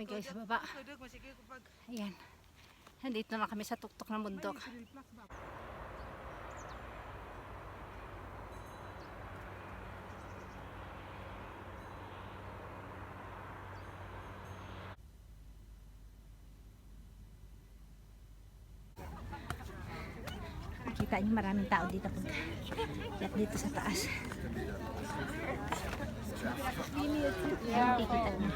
kami guys sa baba. Ayan. Nandito na kami sa tuktok ng bundok. Kita niyo maraming tao dito pag dito sa taas. Ayan, kikita niyo.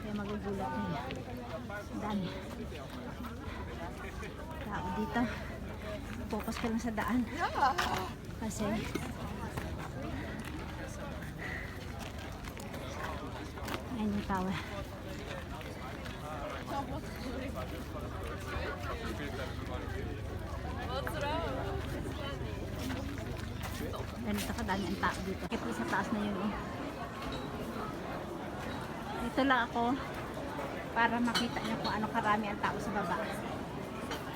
Kaya magugulat niya. Dami. Tao dito. Focus ka lang sa daan. Kasi Ayan yung tower. Ganito kadami ang tao dito. Kaya sa taas na yun. Oh. Dito lang ako para makita niyo kung ano karami ang tao sa baba.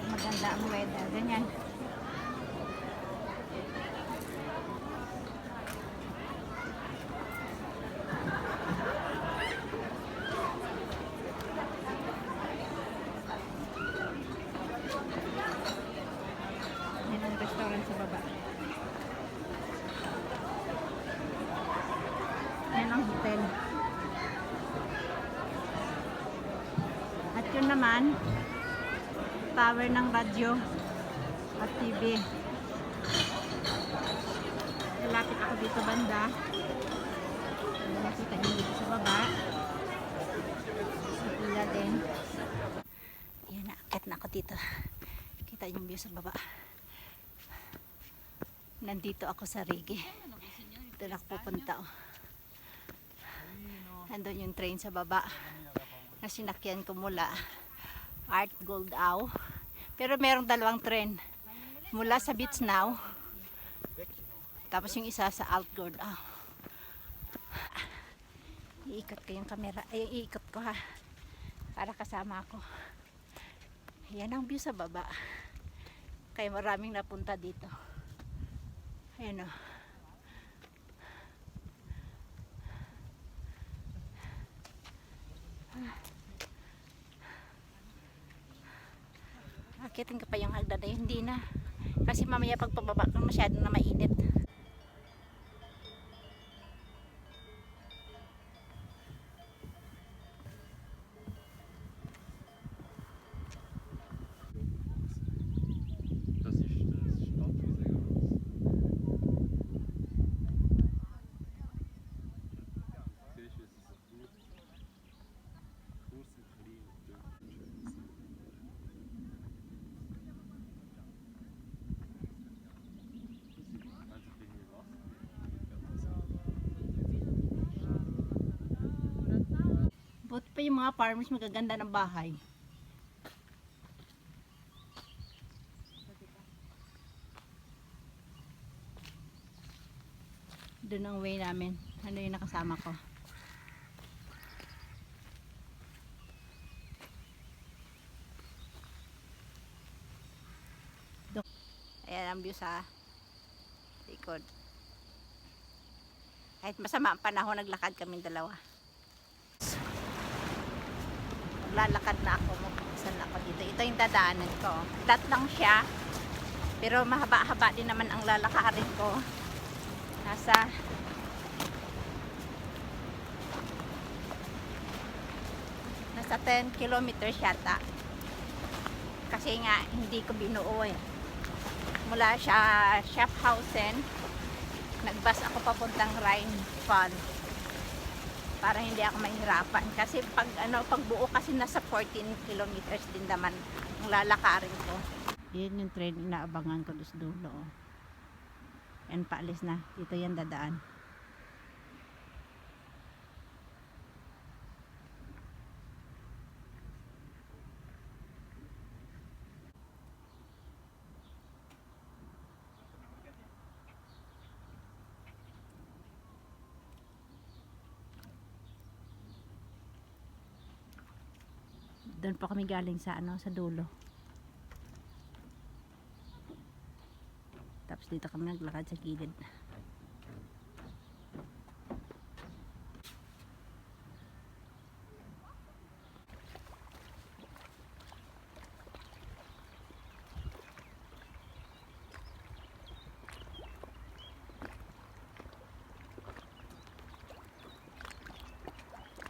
Maganda ang weather. Ganyan. Yan ang restaurant sa baba. Yan ang hotel. At yun naman, tower ng radyo at TV. Lalapit ako dito banda. Nakita niyo dito sa baba. Sa pila din. Yan, naakit na ako dito. Kita yung view sa baba. Nandito ako sa Rigi. Ito na ako pupunta. Oh. Nandun yung train sa baba na sinakyan ko mula Art Gold Aw. Pero merong dalawang tren. Mula sa Beach Now. Tapos yung isa sa Alt Gold Aw. Iikot ko yung camera. Ay, iikot ko ha. Para kasama ako. Yan ang view sa baba. Kaya maraming napunta dito. Ayan o. Akitin ka pa yung hagdan na. Hindi na. Kasi mamaya pag pababa ka masyado na mainit. Pa yung mga farmers magaganda ng bahay. Doon ang way namin. Ano yung nakasama ko. Ayan ang view sa likod. Kahit masama ang panahon, naglakad kami dalawa. Maglalakad na ako, magpapasan ako dito. Ito yung dadaanan ko. Flat lang siya. Pero mahaba-haba din naman ang lalakarin ko. Nasa nasa 10 kilometers yata. Kasi nga, hindi ko binuo eh. Mula siya Schaffhausen, nagbas ako papuntang Rheinfall para hindi ako mahirapan. Kasi pag ano pag buo kasi nasa 14 kilometers din naman ang lalakarin ko. Yun yung train inaabangan ko dos dulo oh. yan paalis na. Dito yan dadaan doon po kami galing sa ano sa dulo tapos dito kami naglakad sa gilid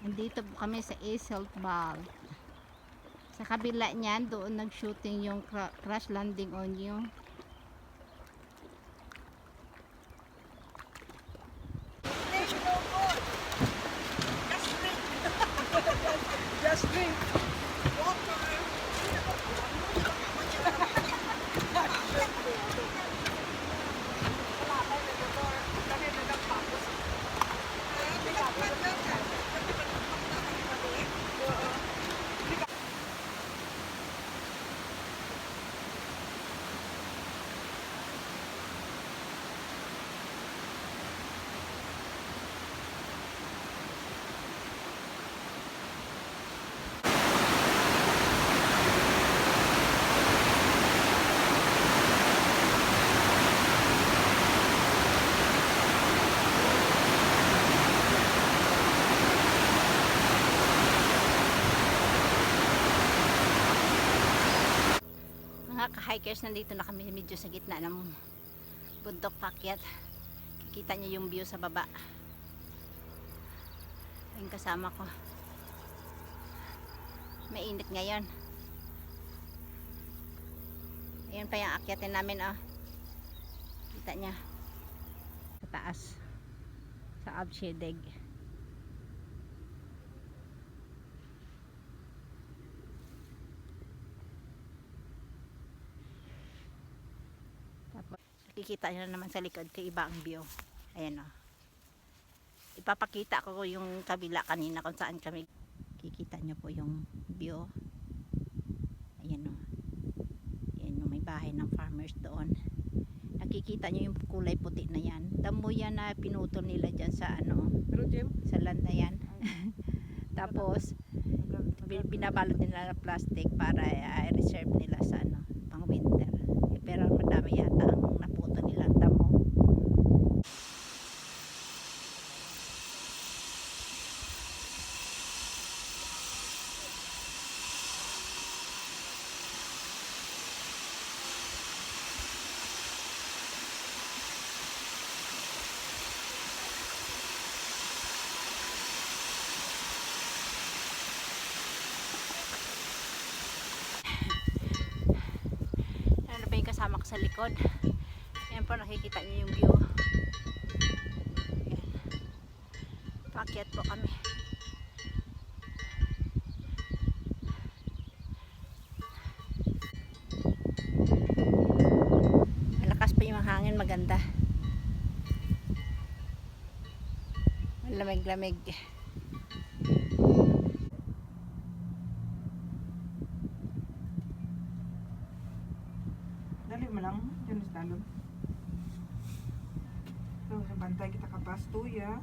Andito po kami sa Iselt Ball. Sa kabila niyan, doon nag-shooting yung cra- crash landing on you. Just drink. Mga ka-hikers, nandito na kami medyo sa gitna ng bundok pakyat. Kikita niyo yung view sa baba. Yung kasama ko. Mainit ngayon. Ayan pa yung akyatin namin, oh. Kita niya. Sa taas. Sa Abshedeg. Tapos, nakikita nyo na naman sa likod ko iba ang view. Ayan o. Ipapakita ko yung kabila kanina kung saan kami. Kikita nyo po yung view. Ayan o. Ayan yung may bahay ng farmers doon. Nakikita nyo yung kulay puti na yan. Damo yan na pinutol nila dyan sa ano, Pero Jim, sa land na yan. Tapos, bi- binabalot nila ng plastic para uh, reserve nila sa ano, pang winter. Eh, pero madami yata ang naputo nilang damo. Ano ba yung kasama ko sa likod? Ayan po nakikita niyo yung view. Ayan. Paakyat po kami. Malakas pa yung hangin, maganda. Lamig-lamig. yeah.